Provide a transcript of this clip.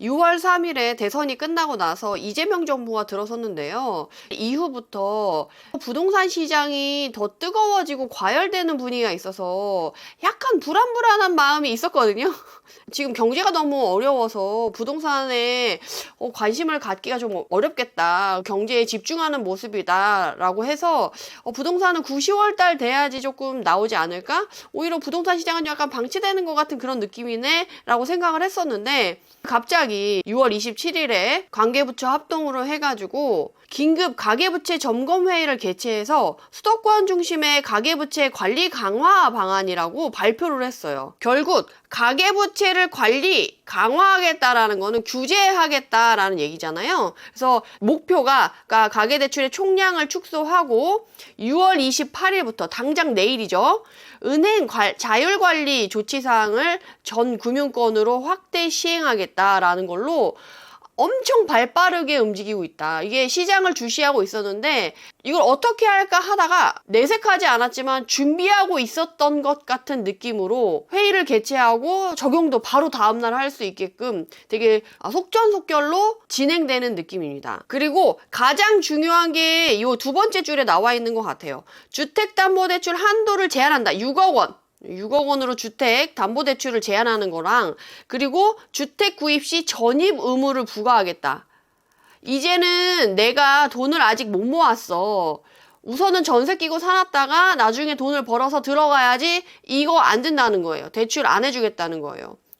6월 3일에 대선이 끝나고 나서 이재명 정부가 들어섰는데요. 이후부터 부동산 시장이 더 뜨거워지고 과열되는 분위기가 있어서 약간 불안불안한 마음이 있었거든요. 지금 경제가 너무 어려워서 부동산에 어, 관심을 갖기가 좀 어렵겠다. 경제에 집중하는 모습이다라고 해서 어, 부동산은 9, 10월 달 돼야지 조금 나오지 않을까? 오히려 부동산 시장은 약간 방치되는 것 같은 그런 느낌이네 라고 생각을 했었는데 갑자기 6월 27일에 관계부처 합동으로 해가지고 긴급 가계부채 점검회의를 개최해서 수도권 중심의 가계부채 관리 강화 방안이라고 발표를 했어요. 결국 가계부채를 관리 강화하겠다라는 거는 규제하겠다라는 얘기잖아요. 그래서 목표가 그러니까 가계대출의 총량을 축소하고 6월 28일부터 당장 내일이죠. 은행 관- 자율관리 조치사항을 전 금융권으로 확대 시행하겠다 라는 걸로 엄청 발 빠르게 움직이고 있다. 이게 시장을 주시하고 있었는데 이걸 어떻게 할까 하다가 내색하지 않았지만 준비하고 있었던 것 같은 느낌으로 회의를 개최하고 적용도 바로 다음날 할 수 있게끔 되게 아, 속전속결로 진행되는 느낌입니다. 그리고 가장 중요한 게 이 두 번째 줄에 나와 있는 것 같아요. 주택담보대출 한도를 제한한다. 6억 원. 6억 원으로 주택 담보 대출을 제한하는 거랑 그리고 주택 구입 시 전입 의무를 부과하겠다. 이제는 내가 돈을 아직 못 모았어. 우선은 전세 끼고 살았다가 나중에 돈을 벌어서 들어가야지 이거 안 된다는 거예요. 대출 안 해주겠다는 거예요.